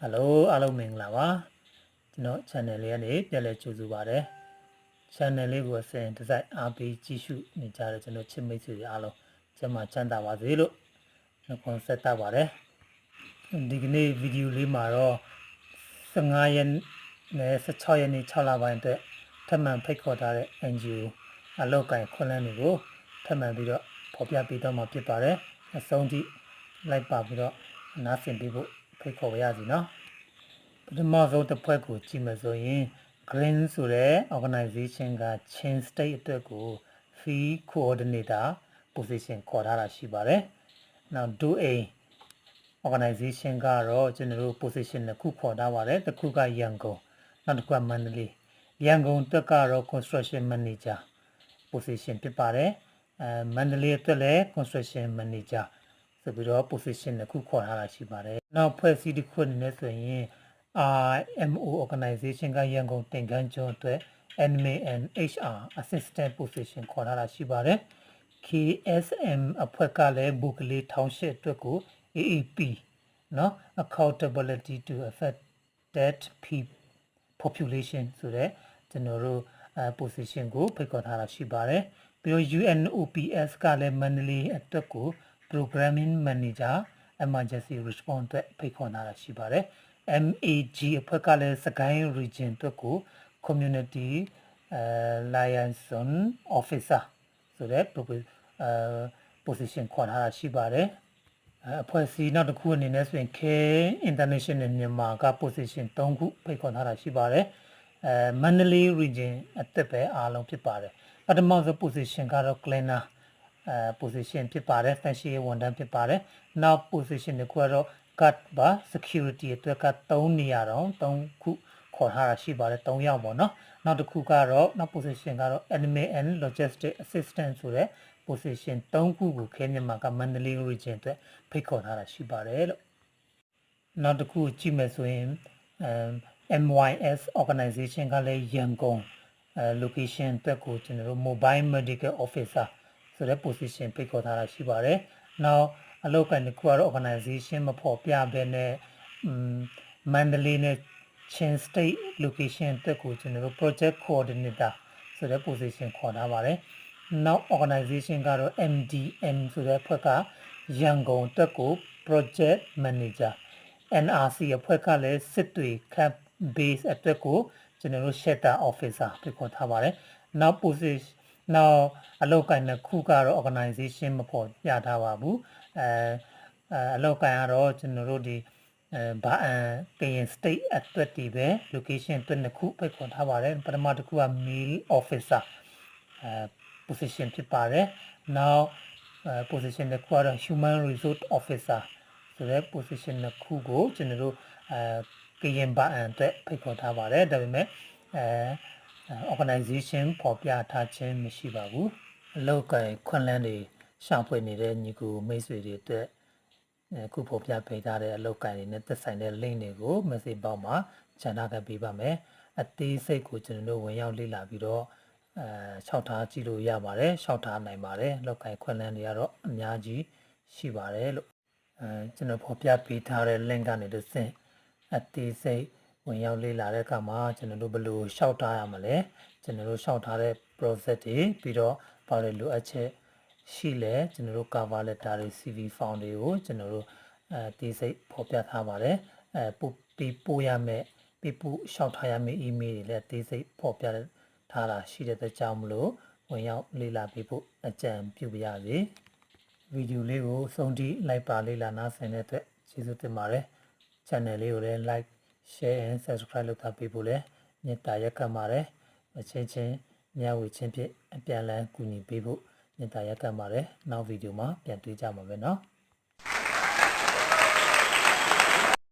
ဟယ်လိုအားလုံးမင်္ဂလာပါကျွန်တော် channel လေးကနေပြန်လည်ကြိုဆိုပါရစေ channel လေးကိုအစဉ်တစ်စိုက်အားပေးကြည့်ရှုနေကြတဲ့ကျွန်တော်ချစ်မိတ်ဆွေတွေအားလုံးကျန်းမာချမ်းသာပါစေလို့နှုတ်ခွန်းဆက်တတ်ပါတယ်ဒီကနေ့ဗီဒီယိုလေးမှာတော့15ရက်နဲ့16ရက်နေ့6လပိုင်းအတွက်ထပ်မံဖိတ်ခေါ်ထားတဲ့ NGO အလောက်ကိုင်ခွင့်လန်းတွေကိုထပ်မံပြီးတော့ဖော်ပြပေးတော့မှာဖြစ်ပါတယ်အဆုံးထိလိုက်ပါပြီးတော့နားဆင်ပေးဖို့ ဖိတ်ခေါ်ပါရစီနော်ပထမဆုံးတစ်ဖွဲ့ကိုကြည့်မယ်ဆိုရင် Green ဆိုတဲ့ organization က chain state အတွက်ကို field coordinator position ခေါ်ထားတာရှိပါတယ်။ Now do a organization ကတော့ကျွန်တော်တို့ position တစ်ခုခေါ်ထားပါတယ်။တစ်ခုကရန်ကုန်နောက်တစ်ခုကမန္တလေးရန်ကုန်အတွက်ကတော့ construction manager position ဖြစ်ပါတယ်။အဲမန္တလေးအတွက်လည်း construction manager ဆိုပြီးတော့ position တစ်ခုခေါ်ထားတာရှိပါတယ်။နောက်ဖွဲ့စည်းတစ်ခုအနေနဲ့ဆိုရင် RMO organization ကရန်ကုန်တင်ကန်းကျွန်းအတွက် admin and HR assistant position ခေါ်ထားတာရှိပါတယ်။ KSM အဖွဲ့ကလည်းဘုကလေးထောင်ရှစ်အတွက်ကို AAP เนาะ accountability to affected people population ဆိုတဲ့ကျွန်တော်တို့အဲ position ကိုဖိတ်ခေါ်ထားတာရှိပါတယ်ပြီးတော့ UNOPS ကလည်းမန္တလေးအတွက်ကို programming manager emergency response အတွက်ဖိတ်ခေါ်ထားတာရှိပါတယ် MAG အဖွဲ့ကလည်းစကိုင်း region အတွက်ကို community အဲ liaison officer ဆိုတဲ့ propo- အဲ position ခေါ်ထားတာရှိပါတယ်အဲအဖွဲ့အစည်းနောက်တစ်ခုအနေနဲ့ဆိုရင် K International မြန်မာက position 3ခုဖိတ်ခေါ်ထားတာရှိပါတယ်အဲမန္တလေး region အသက်ပဲအားလုံးဖြစ်ပါတယ်ပထမဆုံး position ကတော့ cleaner အဲ position ဖြစ်ပါတယ်ဖန်ရှိဝန်ထမ်းဖြစ်ပါတယ်နောက် position တစ်ခုကတော့ guard ပါ security အတွက်က3နေရာတော့3ခုခေါ်ထားတာရှိပါတယ်3ယောက်ပေါ့နော်နောက်တစ်ခုကတော့နောက် position ကတော့ admin and logistic assistant ဆိုတဲ့ position 3ခုကိုခဲမြန်မာကမန္တလေး region အတွက်ဖိတ်ခေါ်ထားတာရှိပါတယ်လို့နောက်တစ်ခုကြည့်မယ်ဆိုရင်အမ် MYS organization ကလည်းရန်ကုန်အဲ location အတွက်ကိုကျွန်တော်တို့ mobile medical officer ဆိုတဲ့ position ဖိတ်ခေါ်ထားတာရှိပါတယ်။နောက်အလုပ်ကိုင်တစ်ခုကတော့ organization မဖော်ပြဘဲနဲ့မန္တလေးနဲ့ Chin State location အတွက်ကိုကျွန်တော်တို့ project coordinator ဆိုတဲ့ position ခေါ်ထားပါတယ်။နောက် organization ကတော့ MDM ဆိုတဲ့အဖွဲ့ကရန်ကုန်အတွက်ကို project manager NRC အဖွဲ့ကလည်းစစ်တွေ camp base အတွက်ကိုကျွန်တော်တို့ shelter officer ဖြစ်ခေါ်ထားပါတယ်။နောက် position နောက်အလောက်ကိုင်တစ်ခုကတော့ organization မဖော်ပြထားပါဘူး။အဲအဲအလောက်ကိုင်ကတော့ကျွန်တော်တို့ဒီအဲဘာအန်ကရင် state အတွက်တည်ပဲ location အတွက်နှစ်ခုဖိတ်ခေါ်ထားပါတယ်ပထမတစ်ခုက mail officer အဲ position ဖြစ်ပါတယ်နောက်အဲ position တစ်ခုကတော့ human resource officer ဆိုတဲ့ position နှစ်ခုကိုကျွန်တော်တို့အဲကရင်ဘာအန်အတွက်ဖိတ်ခေါ်ထားပါတယ်ဒါပေမဲ့အဲ organization ပေါ်ပြထားခြင်းမရှိပါဘူးအလောက်ကိုင်ခွင့်လန်းတွေရှောင်ဖွေနေတဲ့ညီကိုမိတ်ဆွေတွေအတွက်အခုပေါ်ပြပေးထားတဲ့အလောက်ကိုင်တွေနဲ့သက်ဆိုင်တဲ့ link တွေကို message box မှာချန်ထားခဲ့ပေးပါမယ်အသေးစိတ်ကိုကျွန်တော်တို့ဝင်ရောက်လေ့လာပြီးတော့အဲ၆ထားကြည့်လို့ရပါတယ်၆ထားနိုင်ပါတယ်လောက်ကိုင်ခွင့်လန်းတွေကတော့အများကြီးရှိပါတယ်လို့အဲကျွန်တော်ပေါ်ပြပေးထားတဲ့ link ကနေတစ်ဆင့်အသေးစိတ် ဝင်ရောက်လေ့လာတဲ့အခါမှာကျွန်တော်တို့ဘယ်လိုရှောက်ထားရမလဲကျွန်တော်တို့ရှောက်ထားတဲ့ process တွေပြီးတော့ဘာတွေလိုအပ်ချက်ရှိလဲကျွန်တော်တို့ cover letter တွေ CV form တွေကိုကျွန်တော်တို့အဲတိစိတ်ဖော်ပြထားပါတယ်အဲပို့ပြီးပို့ရမယ်ပြီးပို့ရှောက်ထားရမယ့် email တွေလည်းတိစိတ်ဖော်ပြထားတာရှိတဲ့အတွက်ကြောင့်မလို့ဝင်ရောက်လေ့လာပြီးဖို့အကြံပြုပါရစေဗီဒီယိုလေးကိုစုံတိလိုက်ပါလေ့လာနားဆင်တဲ့အတွက်ကျေးဇူးတင်ပါတယ် channel လေးကိုလည်း like share and subscribe လုပ်ထားပေးဖို့လည်းမေတ္တာရက်ခံပါတယ်အချင်းချင်းမျှဝေခြင်းဖြင့်အပြန်အလှန်ကူညီပေးဖို့မေတ္တာရက်ခံပါတယ်နောက်ဗီဒီယိုမှာပြန်တွေ့ကြမှာပဲเนาะ